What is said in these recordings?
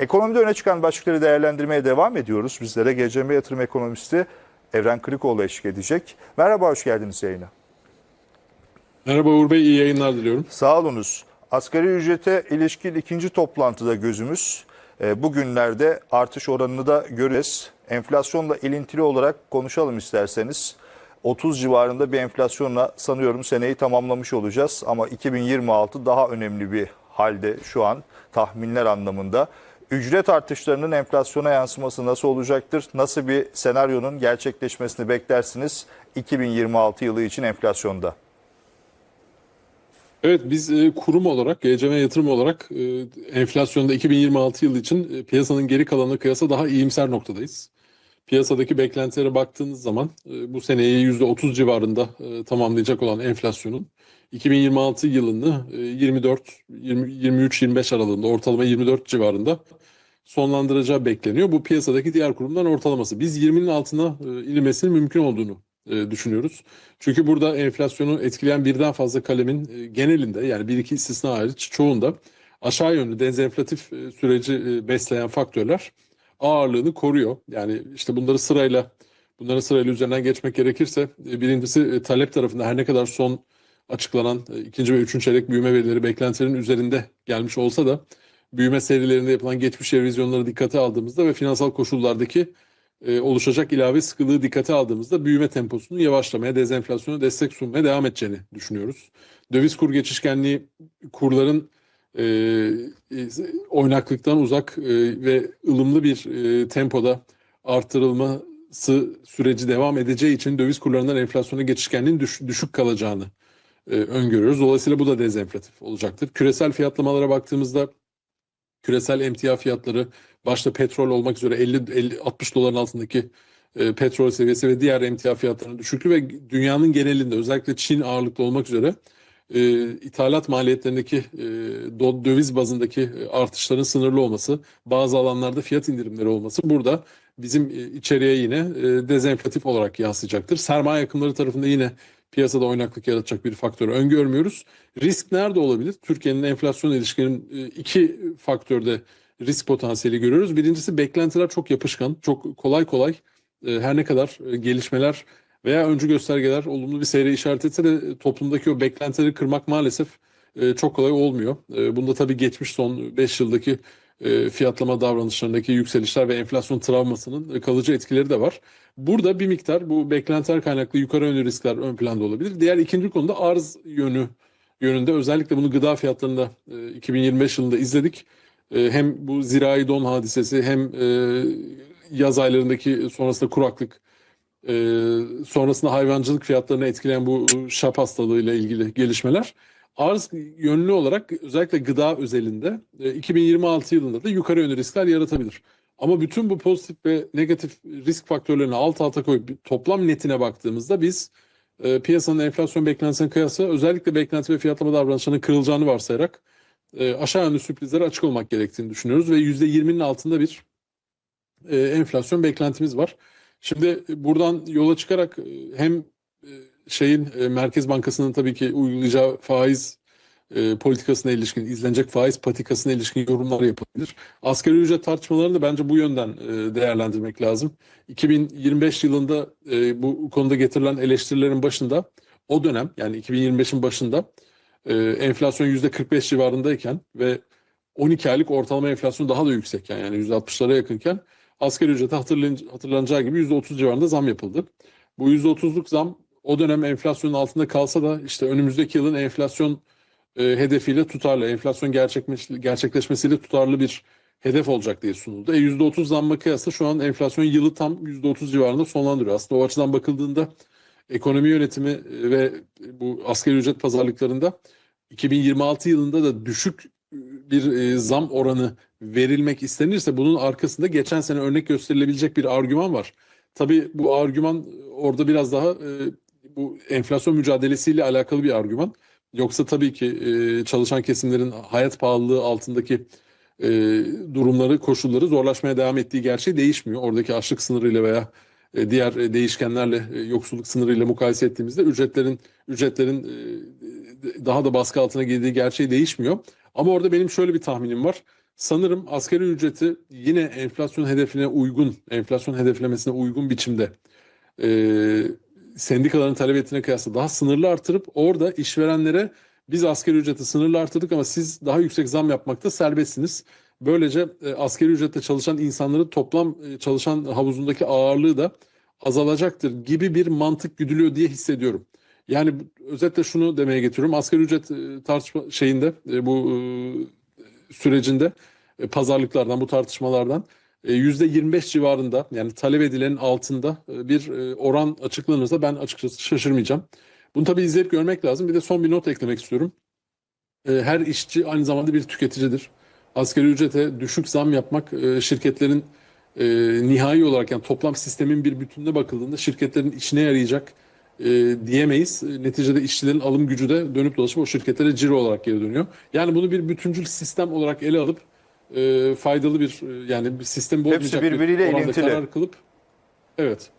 Ekonomide öne çıkan başlıkları değerlendirmeye devam ediyoruz. Bizlere GCM yatırım ekonomisti Evren Kırıkoğlu eşlik edecek. Merhaba, hoş geldiniz yayına. Merhaba Uğur Bey, iyi yayınlar diliyorum. Sağ olunuz. Asgari ücrete ilişkin ikinci toplantıda gözümüz. E, Bugünlerde artış oranını da göreceğiz. Enflasyonla ilintili olarak konuşalım isterseniz. 30 civarında bir enflasyonla sanıyorum seneyi tamamlamış olacağız. Ama 2026 daha önemli bir halde şu an tahminler anlamında. Ücret artışlarının enflasyona yansıması nasıl olacaktır? Nasıl bir senaryonun gerçekleşmesini beklersiniz 2026 yılı için enflasyonda? Evet biz e, kurum olarak, GCM yatırım olarak e, enflasyonda 2026 yılı için e, piyasanın geri kalanına kıyasla daha iyimser noktadayız. Piyasadaki beklentilere baktığınız zaman e, bu seneyi %30 civarında e, tamamlayacak olan enflasyonun 2026 yılını e, 24, 20, 23-25 aralığında ortalama 24 civarında sonlandıracağı bekleniyor. Bu piyasadaki diğer kurumların ortalaması. Biz 20'nin altına e, inmesinin mümkün olduğunu e, düşünüyoruz. Çünkü burada enflasyonu etkileyen birden fazla kalemin e, genelinde yani bir iki istisna hariç çoğunda aşağı yönlü dezenflatif e, süreci e, besleyen faktörler ağırlığını koruyor. Yani işte bunları sırayla bunların sırayla üzerinden geçmek gerekirse e, birincisi e, talep tarafında her ne kadar son açıklanan e, ikinci ve üçüncü çeyrek büyüme verileri beklentilerin üzerinde gelmiş olsa da büyüme serilerinde yapılan geçmiş revizyonları dikkate aldığımızda ve finansal koşullardaki oluşacak ilave sıkılığı dikkate aldığımızda büyüme temposunun yavaşlamaya, dezenflasyona destek sunmaya devam edeceğini düşünüyoruz. Döviz kur geçişkenliği kurların e, e, oynaklıktan uzak e, ve ılımlı bir e, tempoda artırılması süreci devam edeceği için döviz kurlarından enflasyona geçişkenliğin düş- düşük kalacağını e, öngörüyoruz. Dolayısıyla bu da dezenflatif olacaktır. Küresel fiyatlamalara baktığımızda küresel emtia fiyatları başta petrol olmak üzere 50 50 60 doların altındaki e, petrol seviyesi ve diğer emtia fiyatlarının düşüklüğü ve dünyanın genelinde özellikle Çin ağırlıklı olmak üzere e, ithalat maliyetlerindeki e, do- döviz bazındaki e, artışların sınırlı olması, bazı alanlarda fiyat indirimleri olması burada bizim e, içeriye yine e, dezenflatif olarak yansıyacaktır. Sermaye akımları tarafında yine piyasada oynaklık yaratacak bir faktör öngörmüyoruz. Risk nerede olabilir? Türkiye'nin enflasyon ilişkinin e, iki faktörde risk potansiyeli görüyoruz. Birincisi beklentiler çok yapışkan, çok kolay kolay her ne kadar gelişmeler veya öncü göstergeler olumlu bir seyre işaret etse de toplumdaki o beklentileri kırmak maalesef e, çok kolay olmuyor. E, Bunda tabii geçmiş son 5 yıldaki e, fiyatlama davranışlarındaki yükselişler ve enflasyon travmasının kalıcı etkileri de var. Burada bir miktar bu beklentiler kaynaklı yukarı yönlü riskler ön planda olabilir. Diğer ikinci konuda arz yönü yönünde özellikle bunu gıda fiyatlarında e, 2025 yılında izledik. Hem bu zirai don hadisesi hem yaz aylarındaki sonrasında kuraklık e, sonrasında hayvancılık fiyatlarını etkileyen bu şap hastalığıyla ilgili gelişmeler arz yönlü olarak özellikle gıda özelinde e, 2026 yılında da yukarı yönlü riskler yaratabilir. Ama bütün bu pozitif ve negatif risk faktörlerini alt alta koyup toplam netine baktığımızda biz e, piyasanın enflasyon beklentisine kıyasla özellikle beklenti ve fiyatlama davranışlarının kırılacağını varsayarak e, aşağı yönlü sürprizlere açık olmak gerektiğini düşünüyoruz ve %20'nin altında bir e, enflasyon beklentimiz var. Şimdi buradan yola çıkarak e, hem e, şeyin e, Merkez Bankası'nın tabii ki uygulayacağı faiz e, politikasına ilişkin, izlenecek faiz patikasına ilişkin yorumlar yapılabilir. Asgari ücret tartışmalarını da bence bu yönden e, değerlendirmek lazım. 2025 yılında e, bu konuda getirilen eleştirilerin başında o dönem yani 2025'in başında e, enflasyon %45 civarındayken ve 12 aylık ortalama enflasyon daha da yüksekken yani %60'lara yakınken asgari ücrete hatırlan- hatırlanacağı gibi %30 civarında zam yapıldı. Bu %30'luk zam o dönem enflasyonun altında kalsa da işte önümüzdeki yılın enflasyon e, hedefiyle tutarlı, enflasyon gerçekleş- gerçekleşmesiyle tutarlı bir hedef olacak diye sunuldu. E, %30 zamma kıyasla şu an enflasyon yılı tam %30 civarında sonlandırıyor. Aslında o açıdan bakıldığında ekonomi yönetimi e, ve bu asgari ücret pazarlıklarında 2026 yılında da düşük bir e, zam oranı verilmek istenirse bunun arkasında geçen sene örnek gösterilebilecek bir argüman var. Tabii bu argüman orada biraz daha e, bu enflasyon mücadelesiyle alakalı bir argüman. Yoksa tabii ki e, çalışan kesimlerin hayat pahalılığı altındaki e, durumları, koşulları zorlaşmaya devam ettiği gerçeği değişmiyor. Oradaki açlık sınırıyla veya e, diğer e, değişkenlerle e, yoksulluk sınırıyla mukayese ettiğimizde ücretlerin ücretlerin e, daha da baskı altına girdiği gerçeği değişmiyor. Ama orada benim şöyle bir tahminim var. Sanırım asgari ücreti yine enflasyon hedefine uygun, enflasyon hedeflemesine uygun biçimde e, sendikaların talep ettiğine kıyasla daha sınırlı artırıp orada işverenlere biz asgari ücreti sınırlı artırdık ama siz daha yüksek zam yapmakta serbestsiniz. Böylece e, asgari ücretle çalışan insanların toplam e, çalışan havuzundaki ağırlığı da azalacaktır gibi bir mantık güdülüyor diye hissediyorum. Yani özetle şunu demeye getiriyorum. Asgari ücret e, tartışma şeyinde e, bu e, sürecinde pazarlıklardan bu tartışmalardan e, %25 civarında yani talep edilenin altında bir oran açıklanırsa ben açıkçası şaşırmayacağım. Bunu tabii izleyip görmek lazım. Bir de son bir not eklemek istiyorum. Her işçi aynı zamanda bir tüketicidir. Asgari ücrete düşük zam yapmak şirketlerin nihai olarak yani toplam sistemin bir bütününe bakıldığında şirketlerin işine yarayacak e, diyemeyiz. Neticede işçilerin alım gücü de dönüp dolaşıp o şirketlere ciro olarak geri dönüyor. Yani bunu bir bütüncül sistem olarak ele alıp e, faydalı bir e, yani bir sistem bozmayacak bir birbiriyle oranda ilintili. karar kılıp evet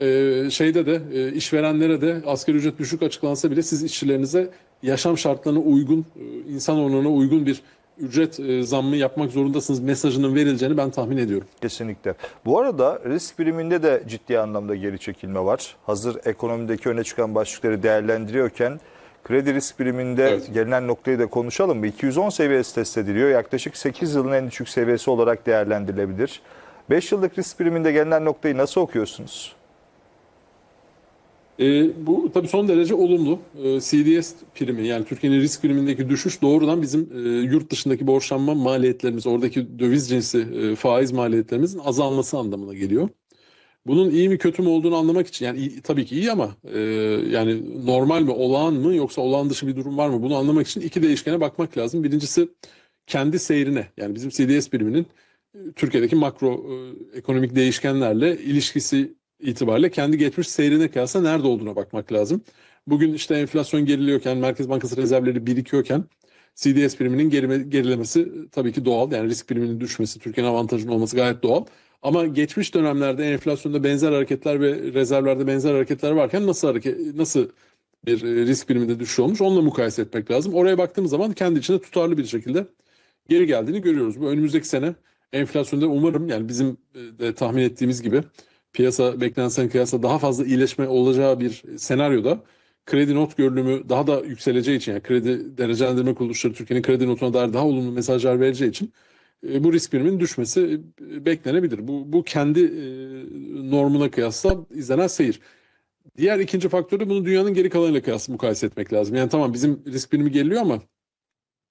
e, şeyde de e, işverenlere de asgari ücret düşük açıklansa bile siz işçilerinize yaşam şartlarına uygun e, insan onuruna uygun bir ücret e, zammı yapmak zorundasınız mesajının verileceğini ben tahmin ediyorum. Kesinlikle. Bu arada risk biriminde de ciddi anlamda geri çekilme var. Hazır ekonomideki öne çıkan başlıkları değerlendiriyorken kredi risk biriminde Evet. gelinen noktayı da konuşalım mı? 210 seviyesi test ediliyor. Yaklaşık 8 yılın en düşük seviyesi olarak değerlendirilebilir. 5 yıllık risk biriminde gelinen noktayı nasıl okuyorsunuz? E, bu tabii son derece olumlu. E, CDS primi yani Türkiye'nin risk primindeki düşüş doğrudan bizim e, yurt dışındaki borçlanma maliyetlerimiz, oradaki döviz cinsi e, faiz maliyetlerimizin azalması anlamına geliyor. Bunun iyi mi kötü mü olduğunu anlamak için yani iyi- tabii ki iyi ama e, yani normal mi, olağan mı yoksa olağan dışı bir durum var mı bunu anlamak için iki değişkene bakmak lazım. Birincisi kendi seyrine yani bizim CDS biriminin e, Türkiye'deki makro e, ekonomik değişkenlerle ilişkisi itibariyle kendi geçmiş seyrine kıyasla nerede olduğuna bakmak lazım. Bugün işte enflasyon geriliyorken, Merkez Bankası rezervleri birikiyorken CDS priminin gerilemesi tabii ki doğal. Yani risk priminin düşmesi, Türkiye'nin avantajının olması gayet doğal. Ama geçmiş dönemlerde enflasyonda benzer hareketler ve rezervlerde benzer hareketler varken nasıl hareket nasıl bir e, risk priminde düşüş olmuş onunla mukayese etmek lazım. Oraya baktığımız zaman kendi içinde tutarlı bir şekilde geri geldiğini görüyoruz. Bu önümüzdeki sene enflasyonda umarım yani bizim e, de tahmin ettiğimiz gibi piyasa beklentisine kıyasla daha fazla iyileşme olacağı bir senaryoda kredi not görünümü daha da yükseleceği için yani kredi derecelendirme kuruluşları Türkiye'nin kredi notuna dair daha olumlu mesajlar vereceği için e, bu risk priminin düşmesi e, beklenebilir. Bu, bu kendi e, normuna kıyasla izlenen seyir. Diğer ikinci faktörü bunu dünyanın geri kalanıyla kıyasla mukayese etmek lazım. Yani tamam bizim risk primi geriliyor ama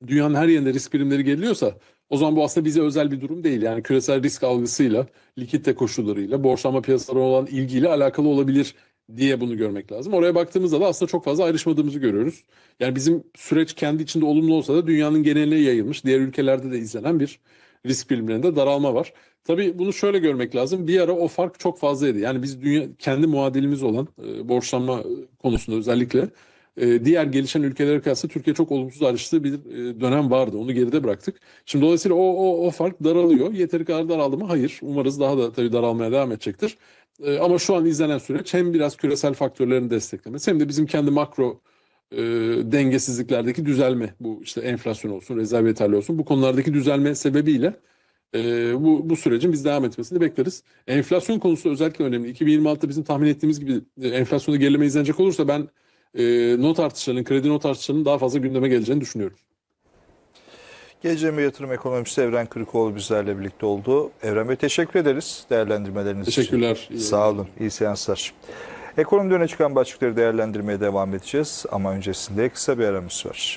dünyanın her yerinde risk primleri geriliyorsa o zaman bu aslında bize özel bir durum değil. Yani küresel risk algısıyla, likidite koşullarıyla, borçlanma piyasalarına olan ilgiyle alakalı olabilir diye bunu görmek lazım. Oraya baktığımızda da aslında çok fazla ayrışmadığımızı görüyoruz. Yani bizim süreç kendi içinde olumlu olsa da dünyanın geneline yayılmış, diğer ülkelerde de izlenen bir risk primlerinde daralma var. Tabii bunu şöyle görmek lazım. Bir ara o fark çok fazlaydı. Yani biz dünya kendi muadilimiz olan e, borçlanma konusunda özellikle e, diğer gelişen ülkelere kıyasla Türkiye çok olumsuz ayrıştığı bir e, dönem vardı. Onu geride bıraktık. Şimdi dolayısıyla o, o, o fark daralıyor. Yeteri kadar daraldı mı? Hayır. Umarız daha da tabii daralmaya devam edecektir. E, ama şu an izlenen süreç hem biraz küresel faktörlerin desteklemesi hem de bizim kendi makro e, dengesizliklerdeki düzelme. Bu işte enflasyon olsun, rezerv yeterli olsun. Bu konulardaki düzelme sebebiyle e, bu, bu sürecin biz devam etmesini bekleriz. Enflasyon konusu özellikle önemli. 2026'da bizim tahmin ettiğimiz gibi e, gerileme izlenecek olursa ben e, not artışlarının, kredi not artışlarının daha fazla gündeme geleceğini düşünüyorum. GCM Yatırım Ekonomisi Evren Kırıkoğlu bizlerle birlikte oldu. Evren Bey teşekkür ederiz değerlendirmeleriniz için. Teşekkürler. Sağ olun. İyi seanslar. Ekonomide öne çıkan başlıkları değerlendirmeye devam edeceğiz ama öncesinde kısa bir aramız var.